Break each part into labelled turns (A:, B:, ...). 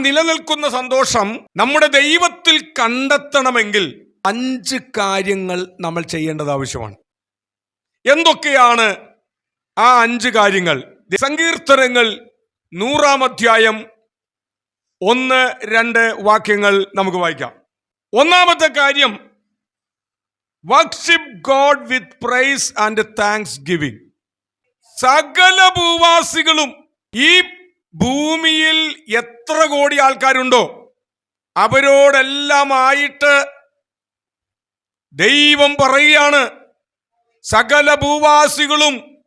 A: നിലനിൽക്കുന്ന സന്തോഷം നമ്മുടെ ദൈവത്തിൽ കണ്ടെത്തണമെങ്കിൽ അഞ്ച് കാര്യങ്ങൾ നമ്മൾ ചെയ്യേണ്ടത് ആവശ്യമാണ്. എന്തൊക്കെയാണ് ആ അഞ്ച് കാര്യങ്ങൾ? സങ്കീർത്തനങ്ങൾ നൂറാം അധ്യായം ഒന്ന് രണ്ട് വാക്യങ്ങൾ നമുക്ക് വായിക്കാം. ഒന്നാമത്തെ കാര്യം worship god with praise and thanksgiving സകല ഭൂവാസികളും ഈ ഭൂമിയിൽ എത്ര കോടി ആൾക്കാരുണ്ടോ അവരോടെല്ലാമായിട്ട് ദൈവം പറയുകയാണ് സകല ഭൂവാസികളും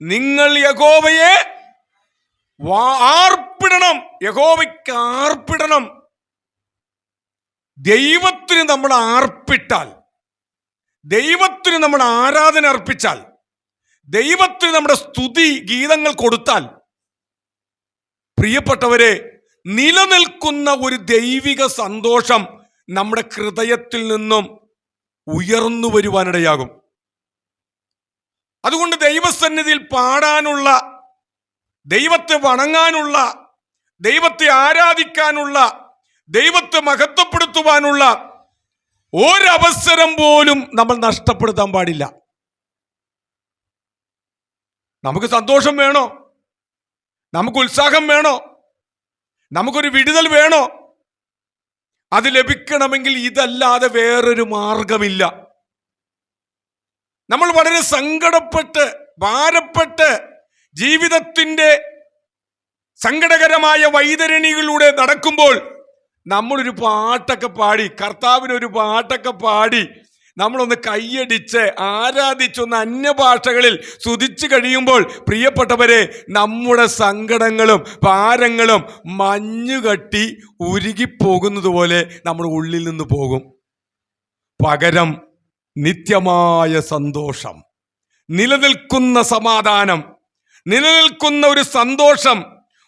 A: നിങ്ങൾ യഹോവയെ ആർപ്പിടണം യഹോവയ്ക്ക് ആർപ്പിടണം. ദൈവത്തിന് നമ്മൾ ആർപ്പിട്ടാൽ ദൈവത്തിന് നമ്മൾ ആരാധന അർപ്പിച്ചാൽ ദൈവത്തിന് നമ്മുടെ സ്തുതി ഗീതങ്ങൾ കൊടുത്താൽ പ്രിയപ്പെട്ടവരെ നിലനിൽക്കുന്ന ഒരു ദൈവിക സന്തോഷം നമ്മുടെ ഹൃദയത്തിൽ നിന്നും ഉയർന്നു വരുവാനിടയാകും. അതുകൊണ്ട് ദൈവസന്നിധിയിൽ പാടാനുള്ള ദൈവത്തെ വണങ്ങാനുള്ള ദൈവത്തെ ആരാധിക്കാനുള്ള ദൈവത്തെ മഹത്വപ്പെടുത്തുവാനുള്ള ഒരവസരം പോലും നമ്മൾ നഷ്ടപ്പെടുത്താൻ പാടില്ല. നമുക്ക് സന്തോഷം വേണോ? നമുക്ക് ഉത്സാഹം വേണോ? നമുക്കൊരു വിടുതൽ വേണോ? അത് ലഭിക്കണമെങ്കിൽ ഇതല്ലാതെ വേറൊരു മാർഗമില്ല. നമ്മൾ വളരെ സങ്കടപ്പെട്ട് ഭാരപ്പെട്ട് ജീവിതത്തിന്റെ സങ്കടകരമായ വൈതരണികളിലൂടെ നടക്കുമ്പോൾ നമ്മളൊരു പാട്ടൊക്കെ പാടി കർത്താവിനൊരു പാട്ടൊക്കെ പാടി നമ്മളൊന്ന് കൈയടിച്ച് ആരാധിച്ചൊന്ന് അന്യഭാഷകളിൽ സ്തുതിച്ചു കഴിയുമ്പോൾ പ്രിയപ്പെട്ടവരെ നമ്മുടെ സങ്കടങ്ങളും ഭാരങ്ങളും മഞ്ഞുകട്ടി ഉരുകിപ്പോകുന്നത് പോലെ നമ്മുടെ ഉള്ളിൽ നിന്ന് പോകും. പകരം നിത്യമായ സന്തോഷം നിലനിൽക്കുന്ന സമാധാനം നിലനിൽക്കുന്ന ഒരു സന്തോഷം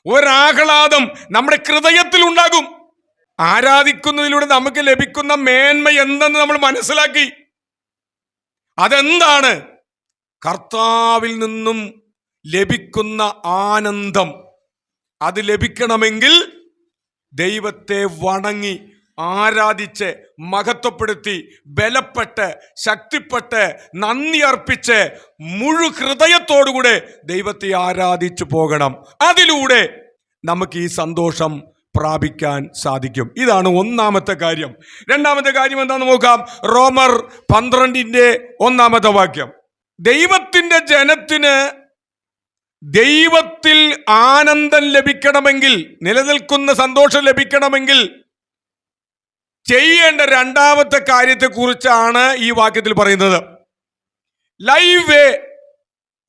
A: ഒരാഹ്ലാദം നമ്മുടെ ഹൃദയത്തിൽ ഉണ്ടാകും. ആരാധിക്കുന്നതിലൂടെ നമുക്ക് ലഭിക്കുന്ന മേന്മ എന്തെന്ന് നമ്മൾ മനസ്സിലാക്കി. അതെന്താണ്? കർത്താവിൽ നിന്നും ലഭിക്കുന്ന ആനന്ദം. അത് ലഭിക്കണമെങ്കിൽ ദൈവത്തെ വണങ്ങി ആരാധിച്ച് മഹത്വപ്പെടുത്തി ബലപ്പെട്ട് ശക്തിപ്പെട്ട് നന്ദി അർപ്പിച്ച് മുഴു ഹൃദയത്തോടുകൂടെ ദൈവത്തെ ആരാധിച്ചു പോകണം. അതിലൂടെ നമുക്ക് ഈ സന്തോഷം പ്രാപിക്കാൻ സാധിക്കും. ഇതാണ് ഒന്നാമത്തെ കാര്യം. രണ്ടാമത്തെ കാര്യം എന്താണെന്ന് നോക്കാം. റോമർ പന്ത്രണ്ടിന്റെ ഒന്നാമത്തെ വാക്യം. ദൈവത്തിന്റെ ജനത്തിന് ദൈവത്തിൽ ആനന്ദം ലഭിക്കണമെങ്കിൽ നിലനിൽക്കുന്ന സന്തോഷം ലഭിക്കണമെങ്കിൽ ചെയ്യേണ്ട രണ്ടാമത്തെ കാര്യത്തെക്കുറിച്ചാണ് ഈ വാക്യത്തിൽ പറയുന്നത്. ലൈവ് എ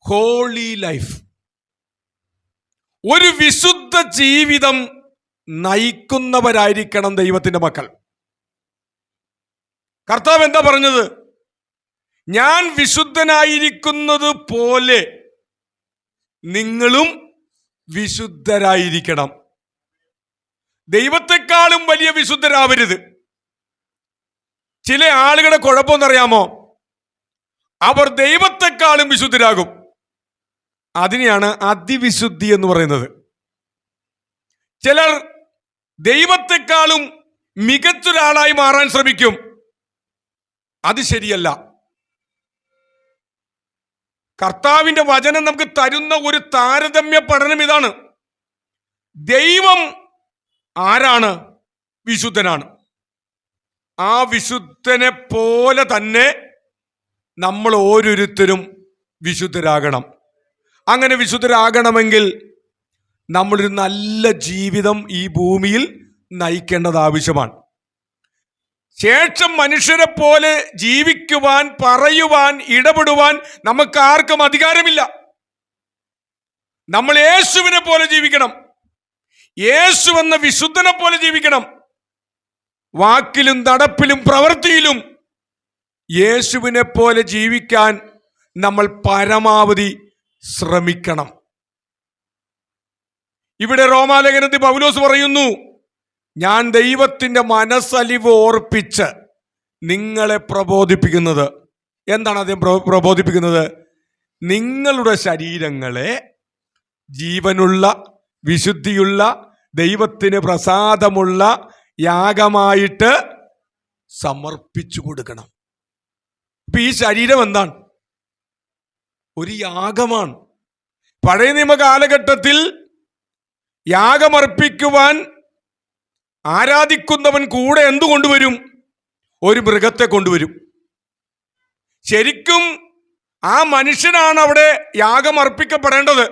A: ഹോളി ലൈഫ് ഒരു വിശുദ്ധ ജീവിതം നയിക്കുന്നവരായിരിക്കണം ദൈവത്തിന്റെ മക്കൾ. കർത്താവ് എന്താ പറഞ്ഞത്? ഞാൻ വിശുദ്ധനായിരിക്കുന്നത് പോലെ നിങ്ങളും വിശുദ്ധരായിരിക്കണം. ദൈവത്തെക്കാളും വലിയ വിശുദ്ധരാവരുത്. ചില ആളുകളുടെ കുഴപ്പമെന്നറിയാമോ അവർ ദൈവത്തെക്കാളും വിശുദ്ധരാകും. അതിനെയാണ് അതിവിശുദ്ധി എന്ന് പറയുന്നത്. ചിലർ ദൈവത്തെക്കാളും മികച്ചൊരാളായി മാറാൻ ശ്രമിക്കും. അത് ശരിയല്ല. കർത്താവിന്റെ വചനം നമുക്ക് തരുന്ന ഒരു താരതമ്യ പഠനം ഇതാണ്. ദൈവം ആരാണ്? വിശുദ്ധനാണ്. ആ വിശുദ്ധനെ പോലെ തന്നെ നമ്മൾ ഓരോരുത്തരും വിശുദ്ധരാകണം. അങ്ങനെ വിശുദ്ധരാകണമെങ്കിൽ നമ്മളൊരു നല്ല ജീവിതം ഈ ഭൂമിയിൽ നയിക്കേണ്ടത് ആവശ്യമാണ്. ശേഷം മനുഷ്യരെ പോലെ ജീവിക്കുവാൻ പറയുവാൻ ഇടപെടുവാൻ നമുക്ക് ആർക്കും അധികാരമില്ല. നമ്മൾ യേശുവിനെ പോലെ ജീവിക്കണം. യേശു എന്ന വിശുദ്ധനെ പോലെ ജീവിക്കണം. വാക്കിലും നടപ്പിലും പ്രവൃത്തിയിലും യേശുവിനെ പോലെ ജീവിക്കാൻ നമ്മൾ പരമാവധി ശ്രമിക്കണം. ഇവിടെ റോമാലേഖനത്തിൽ പൗലോസ് പറയുന്നു ഞാൻ ദൈവത്തിന്റെ മനസ്സലിവ് ഓർപ്പിച്ച് നിങ്ങളെ പ്രബോധിപ്പിക്കുന്നത്. എന്താണ് അദ്ദേഹം പ്രബോധിപ്പിക്കുന്നത്? നിങ്ങളുടെ ശരീരങ്ങളെ ജീവനുള്ള വിശുദ്ധിയുള്ള ദൈവത്തിന് പ്രസാദമുള്ള യാഗമായിട്ട് സമർപ്പിച്ചു കൊടുക്കണം. ഇപ്പൊ ഈ ശരീരം എന്താണ്? ഒരു യാഗമാണ്. പഴയ നിയമ കാലഘട്ടത്തിൽ യാഗമർപ്പിക്കുവാൻ ആരാധിക്കുന്നവൻ കൂടെ എന്തു കൊണ്ടുവരും ഒരു മൃഗത്തെ കൊണ്ടുവരും. ശരിക്കും ആ മനുഷ്യനാണ് അവിടെ യാഗമർപ്പിക്കപ്പെടേണ്ടത്.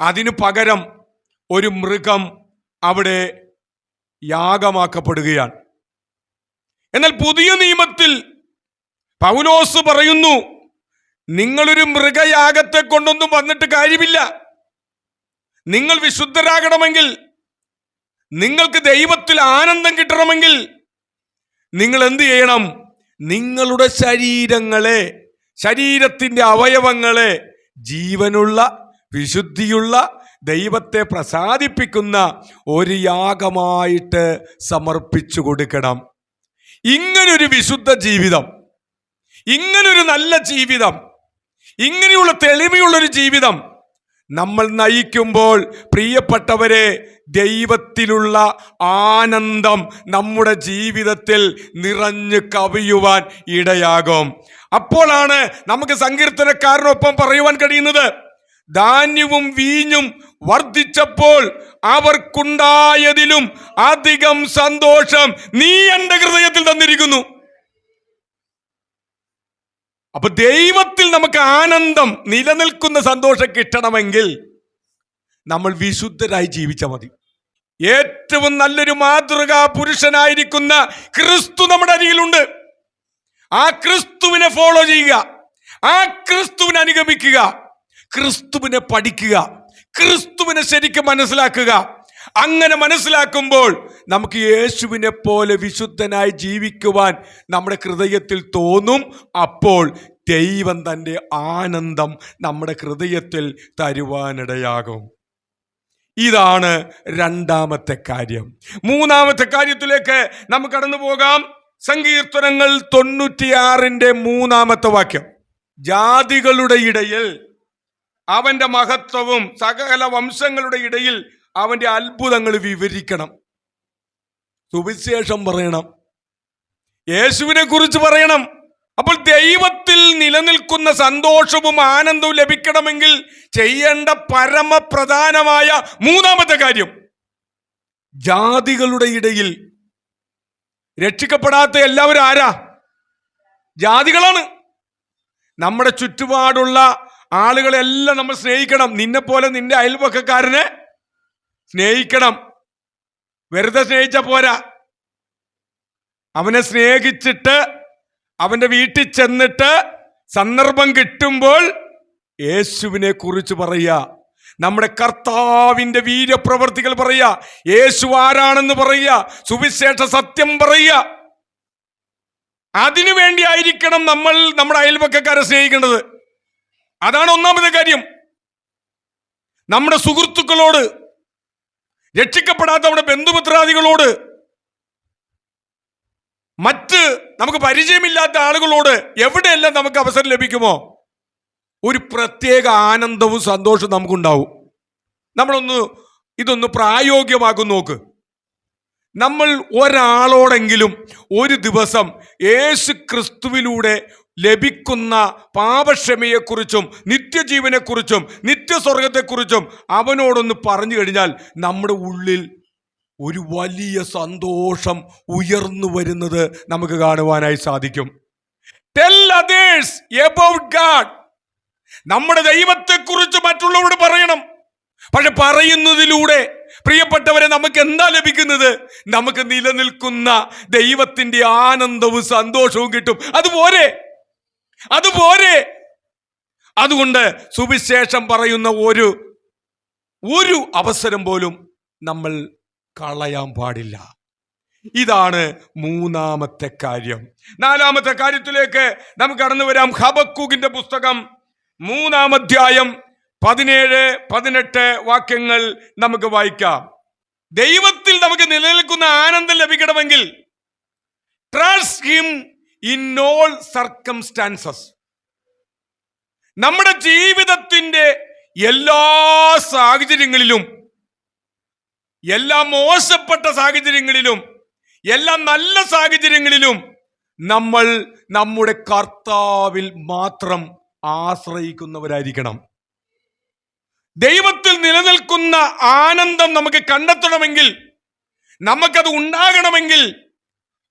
A: അതിനു പകരം ഒരു മൃഗം അവിടെ യാഗമാക്കപ്പെടുകയാണ്. എന്നാൽ പുതിയ നിയമത്തിൽ പൗലോസ് പറയുന്നു നിങ്ങളൊരു മൃഗയാഗത്തെ കൊണ്ടൊന്നും വന്നിട്ട് കാര്യമില്ല. നിങ്ങൾ വിശുദ്ധരാകണമെങ്കിൽ നിങ്ങൾക്ക് ദൈവത്തിൽ ആനന്ദം കിട്ടണമെങ്കിൽ നിങ്ങൾ എന്ത് ചെയ്യണം? നിങ്ങളുടെ ശരീരങ്ങളെ ശരീരത്തിന്റെ അവയവങ്ങളെ ജീവനുള്ള വിശുദ്ധിയുള്ള ദൈവത്തെ പ്രസാദിപ്പിക്കുന്ന ഒരു യാഗമായിട്ട് സമർപ്പിച്ചു കൊടുക്കണം. ഇങ്ങനൊരു വിശുദ്ധ ജീവിതം ഇങ്ങനൊരു നല്ല ജീവിതം ഇങ്ങനെയുള്ള തെളിമയുള്ളൊരു ജീവിതം നമ്മൾ നയിക്കുമ്പോൾ പ്രിയപ്പെട്ടവരെ ദൈവത്തിലുള്ള ആനന്ദം നമ്മുടെ ജീവിതത്തിൽ നിറഞ്ഞു കവിയുവാൻ ഇടയാകും. അപ്പോഴാണ് നമുക്ക് സങ്കീർത്തനക്കാരനൊപ്പം പറയുവാൻ കഴിയുന്നത്. ധാന്യവും വീഞ്ഞും വർദ്ധിച്ചപ്പോൾ അവർക്കുണ്ടായതിലും അധികം സന്തോഷം നീ എന്റെ ഹൃദയത്തിൽ തന്നിരിക്കുന്നു. അപ്പൊ ദൈവത്തിൽ നമുക്ക് ആനന്ദം നിലനിൽക്കുന്ന സന്തോഷം കിട്ടണമെങ്കിൽ നമ്മൾ വിശുദ്ധരായി ജീവിച്ചാൽ മതി. ഏറ്റവും നല്ലൊരു മാതൃകാ പുരുഷനായിരിക്കുന്ന ക്രിസ്തു നമ്മുടെ അരികിലുണ്ട്. ആ ക്രിസ്തുവിനെ ഫോളോ ചെയ്യുക. ആ ക്രിസ്തുവിനെ അനുഗമിക്കുക. ക്രിസ്തുവിനെ പഠിക്കുക. ക്രിസ്തുവിനെ ശരിക്കും മനസ്സിലാക്കുക. അങ്ങനെ മനസ്സിലാക്കുമ്പോൾ നമുക്ക് യേശുവിനെ പോലെ വിശുദ്ധനായി ജീവിക്കുവാൻ നമ്മുടെ ഹൃദയത്തിൽ തോന്നും. അപ്പോൾ ദൈവം തന്റെ ആനന്ദം നമ്മുടെ ഹൃദയത്തിൽ തരുവാനിടയാകും. ഇതാണ് രണ്ടാമത്തെ കാര്യം. മൂന്നാമത്തെ കാര്യത്തിലേക്ക് നമുക്ക് കടന്നു പോകാം. സങ്കീർത്തനങ്ങൾ തൊണ്ണൂറ്റിയാറിന്റെ മൂന്നാമത്തെ വാക്യം. ജാതികളുടെ ഇടയിൽ അവന്റെ മഹത്വവും സകല വംശങ്ങളുടെ ഇടയിൽ അവന്റെ അത്ഭുതങ്ങൾ വിവരിക്കണം. സുവിശേഷം പറയണം. യേശുവിനെ കുറിച്ച് പറയണം. അപ്പോൾ ദൈവത്തിൽ നിലനിൽക്കുന്ന സന്തോഷവും ആനന്ദവും ലഭിക്കണമെങ്കിൽ ചെയ്യേണ്ട പരമപ്രധാനമായ മൂന്നാമത്തെ കാര്യം ജാതികളുടെ ഇടയിൽ രക്ഷിക്കപ്പെടാത്ത എല്ലാവരും ആരാ? ജാതികളാണ്. നമ്മുടെ ചുറ്റുപാടുള്ള ആളുകളെല്ലാം നമ്മൾ സ്നേഹിക്കണം. നിന്നെ പോലെ നിന്റെ അയൽപക്കക്കാരനെ സ്നേഹിക്കണം. വെറുതെ സ്നേഹിച്ച പോരാ. അവനെ സ്നേഹിച്ചിട്ട് അവന്റെ വീട്ടിൽ ചെന്നിട്ട് സന്ദർഭം കിട്ടുമ്പോൾ യേശുവിനെ കുറിച്ച് പറയുക. നമ്മുടെ കർത്താവിന്റെ വീര്യപ്രവർത്തികൾ പറയുക. യേശു ആരാണെന്ന് പറയുക. സുവിശേഷ സത്യം പറയുക. അതിനു വേണ്ടിയായിരിക്കണം നമ്മൾ നമ്മുടെ അയൽപക്കക്കാരെ സ്നേഹിക്കേണ്ടത്. അതാണ് ഒന്നാമത്തെ കാര്യം. നമ്മുടെ സുഹൃത്തുക്കളോട് രക്ഷിക്കപ്പെടാത്ത നമ്മുടെ ബന്ധുമിത്രാദികളോട് മറ്റ് നമുക്ക് പരിചയമില്ലാത്ത ആളുകളോട് എവിടെയെല്ലാം നമുക്ക് അവസരം ലഭിക്കുമോ? ഒരു പ്രത്യേക ആനന്ദവും സന്തോഷവും നമുക്കുണ്ടാവും. നമ്മളൊന്ന് ഇതൊന്ന് പ്രായോഗികമാക്കും നോക്ക്. നമ്മൾ ഒരാളോടെങ്കിലും ഒരു ദിവസം യേശു ക്രിസ്തുവിലൂടെ ലഭിക്കുന്ന പാപക്ഷമയെക്കുറിച്ചും നിത്യജീവനെക്കുറിച്ചും നിത്യസ്വർഗത്തെക്കുറിച്ചും അവനോടൊന്ന് പറഞ്ഞു കഴിഞ്ഞാൽ നമ്മുടെ ഉള്ളിൽ ഒരു വലിയ സന്തോഷം ഉയർന്നു വരുന്നത് നമുക്ക് കാണുവാനായി സാധിക്കും. ടെൽ അതേഴ്സ് എബൌട്ട് ഗാഡ് നമ്മുടെ ദൈവത്തെക്കുറിച്ച് മറ്റുള്ളവരോട് പറയണം. പക്ഷെ പറയുന്നതിലൂടെ പ്രിയപ്പെട്ടവരെ നമുക്ക് എന്താ ലഭിക്കുന്നത്? നമുക്ക് നിലനിൽക്കുന്ന ദൈവത്തിന്റെ ആനന്ദവും സന്തോഷവും കിട്ടും. അതുപോലെ അതുപോലെ അതുകൊണ്ട് സുവിശേഷം പറയുന്ന ഒരു ഒരു അവസരം പോലും നമ്മൾ കളയാൻ പാടില്ല. ഇതാണ് മൂന്നാമത്തെ കാര്യം. നാലാമത്തെ കാര്യത്തിലേക്ക് നമുക്ക് കടന്നു വരാം. ഹബക്കൂകിന്റെ പുസ്തകം മൂന്നാം അധ്യായം പതിനേഴ് പതിനെട്ട് വാക്യങ്ങൾ നമുക്ക് വായിക്കാം. ദൈവത്തിൽ നമുക്ക് നിലനിൽക്കുന്ന ആനന്ദം ലഭിക്കണമെങ്കിൽ trust him in all circumstances നമ്മുടെ ജീവിതത്തിന്റെ എല്ലാ സാഹചര്യങ്ങളിലും എല്ലാ മോശപ്പെട്ട സാഹചര്യങ്ങളിലും എല്ലാ നല്ല സാഹചര്യങ്ങളിലും നമ്മൾ നമ്മുടെ കർത്താവിൽ മാത്രം ആശ്രയിക്കുന്നവരായിരിക്കണം. ദൈവത്തിൽ നിലനിൽക്കുന്ന ആനന്ദം നമുക്ക് കണ്ടെത്തണമെങ്കിൽ നമുക്കത് ഉണ്ടാകണമെങ്കിൽ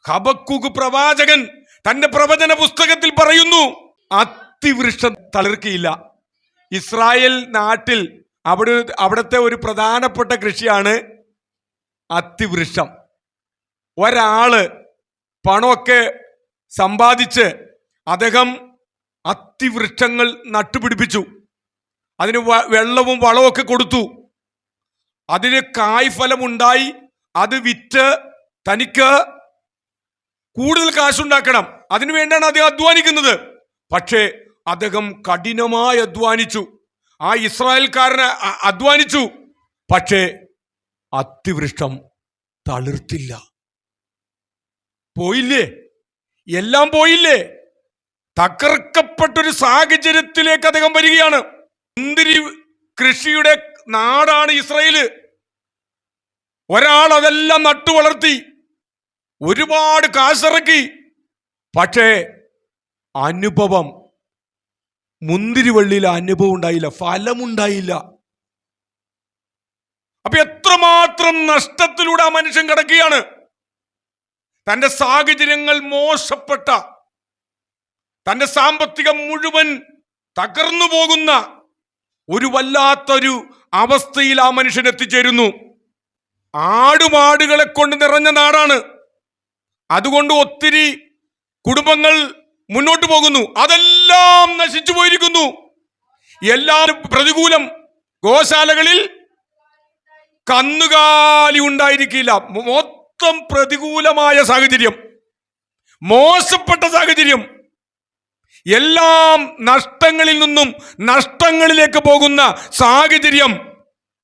A: ഹബക്കുക്ക് പ്രവാചകൻ തന്റെ പ്രവചന പുസ്തകത്തിൽ പറയുന്നു അതിവൃഷ്ടം തളിർക്കയില്ല. ഇസ്രായേൽ നാട്ടിൽ അവിടെ അവിടുത്തെ ഒരു പ്രധാനപ്പെട്ട കൃഷിയാണ് അതിവൃഷ്ടം ഒരാൾ പണമൊക്കെ സമ്പാദിച്ച് അദ്ദേഹം അത്തിവൃക്ഷങ്ങൾ നട്ടുപിടിപ്പിച്ചു. അതിന് വെള്ളവും വളവും കൊടുത്തു. അതിന് കായ്ഫലമുണ്ടായി. അത് വിറ്റ് തനിക്ക് കൂടുതൽ കാശുണ്ടാക്കണം. അതിനു വേണ്ടാണ് അദ്ദേഹം അധ്വാനിക്കുന്നത്. പക്ഷേ അദ്ദേഹം കഠിനമായി അധ്വാനിച്ചു. ആ ഇസ്രായേൽക്കാരനെ അധ്വാനിച്ചു. പക്ഷേ അതിവൃഷ്ടം തളിർത്തില്ല. പോയില്ലേ? എല്ലാം പോയില്ലേ? തകർക്കപ്പെട്ടൊരു സാഹചര്യത്തിലേക്ക് അദ്ദേഹം വരികയാണ്. മുന്തിരി കൃഷിയുടെ നാടാണ് ഇസ്രയേൽ. ഒരാൾ അതെല്ലാം നട്ടു വളർത്തി ഒരുപാട് കാശിറക്കി. പക്ഷേ അനുഭവം. മുന്തിരിവള്ളിയിൽ അനുഭവം ഉണ്ടായില്ല ഫലമുണ്ടായില്ല അപ്പൊ എത്രമാത്രം നഷ്ടത്തിലൂടെ ആ മനുഷ്യൻ കിടക്കുകയാണ്? തന്റെ സാഹചര്യങ്ങൾ മോശപ്പെട്ട തന്റെ സാമ്പത്തികം മുഴുവൻ തകർന്നു പോകുന്ന ഒരു വല്ലാത്തൊരു അവസ്ഥയിൽ ആ മനുഷ്യൻ എത്തിച്ചേരുന്നു. ആടുമാടുകളെ കൊണ്ട് നിറഞ്ഞ നാടാണ്. അതുകൊണ്ട് ഒത്തിരി കുടുംബങ്ങൾ മുന്നോട്ട് പോകുന്നു. അതെല്ലാം നശിച്ചു പോയിരിക്കുന്നു. എല്ലാവരും പ്രതികൂലം. ഗോശാലകളിൽ കന്നുകാലി ഉണ്ടായിരിക്കില്ല. മൊത്തം പ്രതികൂലമായ സാഹചര്യം. മോശപ്പെട്ട സാഹചര്യം. എല്ലാം നഷ്ടങ്ങളിൽ നിന്നും നഷ്ടങ്ങളിലേക്ക് പോകുന്ന സാഹചര്യം.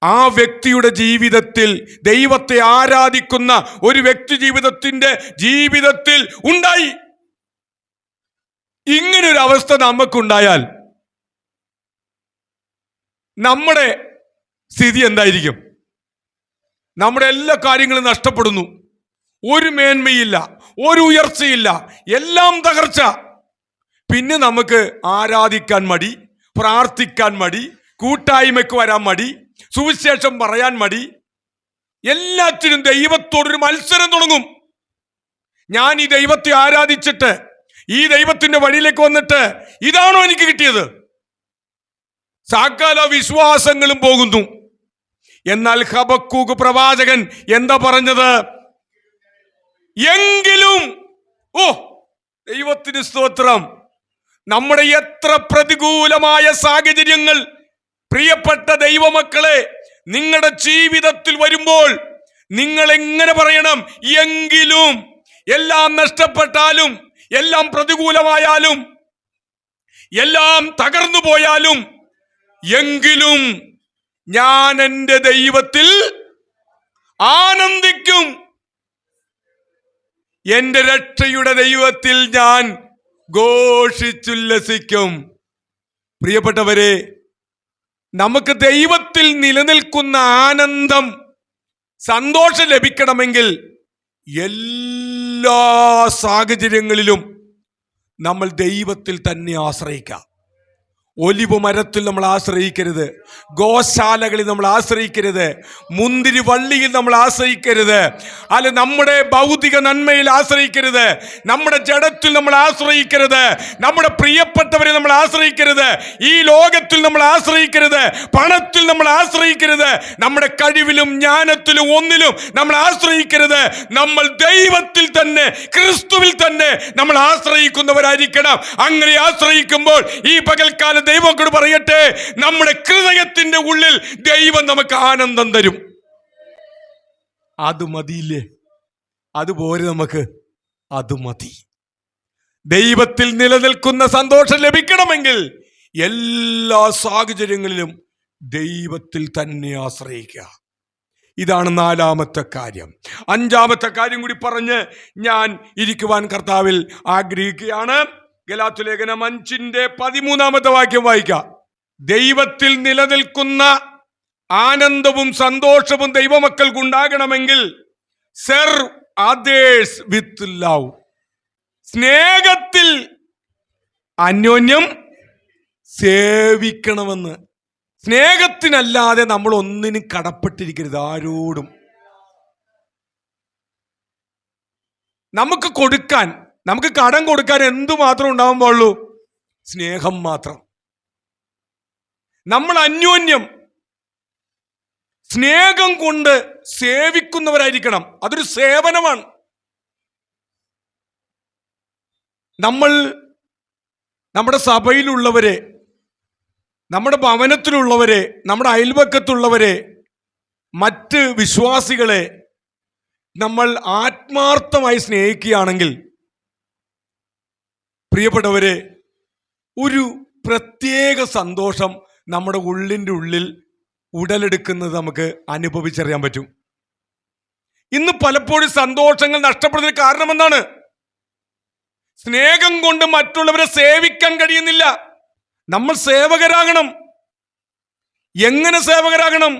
A: ആ വ്യക്തിയുടെ ജീവിതത്തിൽ ദൈവത്തെ ആരാധിക്കുന്ന ഒരു വ്യക്തി ജീവിതത്തിന്റെ ജീവിതത്തിൽ ഉണ്ടായി. ഇങ്ങനൊരു അവസ്ഥ നമുക്കുണ്ടായാൽ നമ്മുടെ സ്ഥിതി എന്തായിരിക്കും? നമ്മുടെ എല്ലാ കാര്യങ്ങളും നഷ്ടപ്പെടുന്നു. ഒരു മേന്മയില്ല ഒരു ഉയർച്ചയില്ല എല്ലാം തകർച്ച. പിന്നെ നമുക്ക് ആരാധിക്കാൻ മടി പ്രാർത്ഥിക്കാൻ മടി കൂട്ടായ്മയ്ക്ക് വരാൻ മടി സുവിശേഷം പറയാൻ മടി. എല്ലാത്തിനും ദൈവത്തോടൊരു മത്സരം തുടങ്ങും. ഞാൻ ഈ ദൈവത്തെ ആരാധിച്ചിട്ട് ഈ ദൈവത്തിന്റെ വഴിയിലേക്ക് വന്നിട്ട് ഇതാണോ എനിക്ക് കിട്ടിയത്? സാക്കാല വിശ്വാസങ്ങളും പോകുന്നു. എന്നാൽ ഹബക്കൂക്ക് പ്രവാചകൻ എന്താ പറഞ്ഞത്? എങ്കിലും ഓ ദൈവത്തിന് സ്തോത്രം. നമ്മുടെ എത്ര പ്രതികൂലമായ സാഹചര്യങ്ങൾ പ്രിയപ്പെട്ട ദൈവമക്കളെ നിങ്ങളുടെ ജീവിതത്തിൽ വരുമ്പോൾ നിങ്ങൾ എങ്ങനെ പറയണം? എങ്കിലും എല്ലാം നഷ്ടപ്പെട്ടാലും എല്ലാം പ്രതികൂലമായാലും എല്ലാം തകർന്നു പോയാലും എങ്കിലും ഞാൻ എന്റെ ദൈവത്തിൽ ആനന്ദിക്കും. എന്റെ രക്ഷയുടെ ദൈവത്തിൽ ഞാൻ ഘോഷിച്ചുല്ലസിക്കും. പ്രിയപ്പെട്ടവരെ നമുക്ക് ദൈവത്തിൽ നിലനിൽക്കുന്ന ആനന്ദം സന്തോഷം ലഭിക്കണമെങ്കിൽ എല്ലാ സാഹചര്യങ്ങളിലും നമ്മൾ ദൈവത്തിൽ തന്നെ ആശ്രയിക്കാം. ഒലിവ് മരത്തിൽ നമ്മൾ ആശ്രയിക്കരുത്. ഗോശാലകളിൽ നമ്മൾ ആശ്രയിക്കരുത്. മുന്തിരി വള്ളിയിൽ നമ്മൾ ആശ്രയിക്കരുത്. അല്ല നമ്മുടെ ഭൗതിക നന്മയിൽ ആശ്രയിക്കരുത്. നമ്മുടെ ജഡത്തിൽ നമ്മൾ ആശ്രയിക്കരുത്. നമ്മുടെ പ്രിയപ്പെട്ടവരെ നമ്മൾ ആശ്രയിക്കരുത്. ഈ ലോകത്തിൽ നമ്മൾ ആശ്രയിക്കരുത്. പണത്തിൽ നമ്മൾ ആശ്രയിക്കരുത്. നമ്മുടെ കഴിവിലും ജ്ഞാനത്തിലും ഒന്നിലും നമ്മൾ ആശ്രയിക്കരുത്. നമ്മൾ ദൈവത്തിൽ തന്നെ ക്രിസ്തുവിൽ തന്നെ നമ്മൾ ആശ്രയിക്കുന്നവരായിരിക്കണം. അങ്ങനെ ആശ്രയിക്കുമ്പോൾ ഈ പകൽക്കാലം ദൈവം കൂടി പറയട്ടെ നമ്മുടെ ഹൃദയത്തിന്റെ ഉള്ളിൽ ദൈവം നമുക്ക് ആനന്ദം തരും. അത് മതിയില്ലേ? അതുപോലെ നമുക്ക്? അത് മതി. ദൈവത്തിൽ നിലനിൽക്കുന്ന സന്തോഷം ലഭിക്കണമെങ്കിൽ എല്ലാ സാഹചര്യങ്ങളിലും ദൈവത്തിൽ തന്നെ ആശ്രയിക്കുക. ഇതാണ് നാലാമത്തെ കാര്യം. അഞ്ചാമത്തെ കാര്യം കൂടി പറഞ്ഞ് ഞാൻ ഇരിക്കുവാൻ കർത്താവിൽ ആഗ്രഹിക്കുകയാണ്. ഗലാത്തു ലേഖനം അഞ്ചിന്റെ പതിമൂന്നാമത്തെ വാക്യം വായിക്കാം. ദൈവത്തിൽ നിലനിൽക്കുന്ന ആനന്ദവും സന്തോഷവും ദൈവമക്കൾക്കുണ്ടാകണമെങ്കിൽ സർ അതേഴ്സ് വിത്ത് ലവ് സ്നേഹത്തിൽ അന്യോന്യം സേവിക്കണമെന്ന്. സ്നേഹത്തിനല്ലാതെ നമ്മൾ ഒന്നിനും കടപ്പെട്ടിരിക്കരുത് ആരോടും. നമുക്ക് കൊടുക്കാൻ നമുക്ക് കടം കൊടുക്കാൻ എന്തു മാത്രം ഉണ്ടാവാൻ പാടുള്ളൂ? സ്നേഹം മാത്രം. നമ്മൾ അന്യോന്യം സ്നേഹം കൊണ്ട് സേവിക്കുന്നവരായിരിക്കണം. അതൊരു സേവനമാണ്. നമ്മൾ നമ്മുടെ സഭയിലുള്ളവരെ നമ്മുടെ ഭവനത്തിലുള്ളവരെ നമ്മുടെ അയൽവക്കത്തുള്ളവരെ മറ്റ് വിശ്വാസികളെ നമ്മൾ ആത്മാർത്ഥമായി സ്നേഹിക്കുകയാണെങ്കിൽ പ്രിയപ്പെട്ടവരെ ഒരു പ്രത്യേക സന്തോഷം നമ്മുടെ ഉള്ളിന്റെ ഉള്ളിൽ ഉടലെടുക്കുന്നത് നമുക്ക് അനുഭവിച്ചറിയാൻ പറ്റും. ഇന്ന് പലപ്പോഴും സന്തോഷങ്ങൾ നഷ്ടപ്പെടുന്നതിന് കാരണം എന്താണ് സ്നേഹം കൊണ്ട് മറ്റുള്ളവരെ സേവിക്കാൻ കഴിയുന്നില്ല. നമ്മൾ സേവകരാകണം. എങ്ങനെ സേവകരാകണം?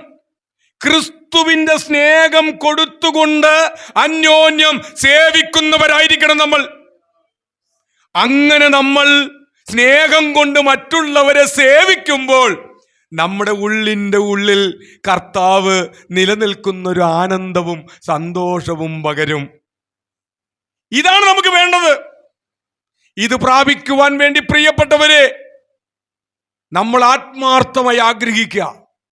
A: ക്രിസ്തുവിന്റെ സ്നേഹം കൊടുത്തുകൊണ്ട് അന്യോന്യം സേവിക്കുന്നവരായിരിക്കണം നമ്മൾ. അങ്ങനെ നമ്മൾ സ്നേഹം കൊണ്ട് മറ്റുള്ളവരെ സേവിക്കുമ്പോൾ നമ്മുടെ ഉള്ളിന്റെ ഉള്ളിൽ കർത്താവ് നിലനിൽക്കുന്ന ഒരു ആനന്ദവും സന്തോഷവും പകരും. ഇതാണ് നമുക്ക് വേണ്ടത്. ഇത് പ്രാപിക്കുവാൻ വേണ്ടി പ്രിയപ്പെട്ടവരെ നമ്മൾ ആത്മാർത്ഥമായി ആഗ്രഹിക്കുക.